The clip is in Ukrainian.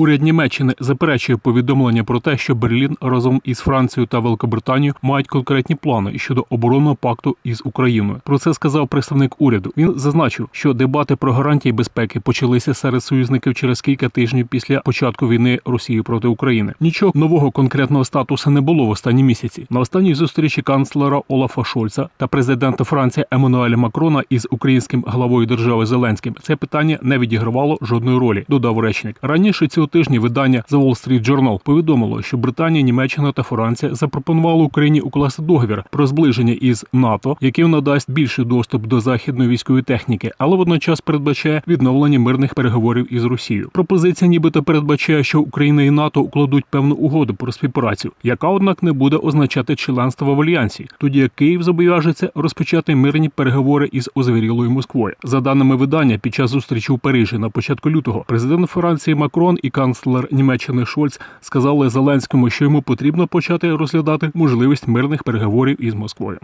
Уряд Німеччини заперечує повідомлення про те, що Берлін разом із Францією та Великобританією мають конкретні плани щодо оборонного пакту із Україною. Про це сказав представник уряду. Він зазначив, що дебати про гарантії безпеки почалися серед союзників через кілька тижнів після початку війни Росії проти України. Нічого нового конкретного статусу не було в останні місяці. На останній зустрічі канцлера Олафа Шольца та президента Франції Еммануеля Макрона із українським главою держави Зеленським це питання не відігравало жодної ролі. Додав речник. Раніше цього тижня видання The Wall Street Journal повідомило, що Британія, Німеччина та Франція запропонували Україні укласти договір про зближення із НАТО, який надасть більший доступ до західної військової техніки, але водночас передбачає відновлення мирних переговорів із Росією. Пропозиція, нібито передбачає, що Україна і НАТО укладуть певну угоду про співпрацю, яка однак не буде означати членство в альянсі, тоді як Київ зобов'яжеться розпочати мирні переговори із озвірілою Москвою. За даними видання, під час зустрічі у Парижі на початку лютого президент Франції Макрон і канцлер Німеччини Шольц сказали Зеленському, що йому потрібно почати розглядати можливість мирних переговорів із Москвою.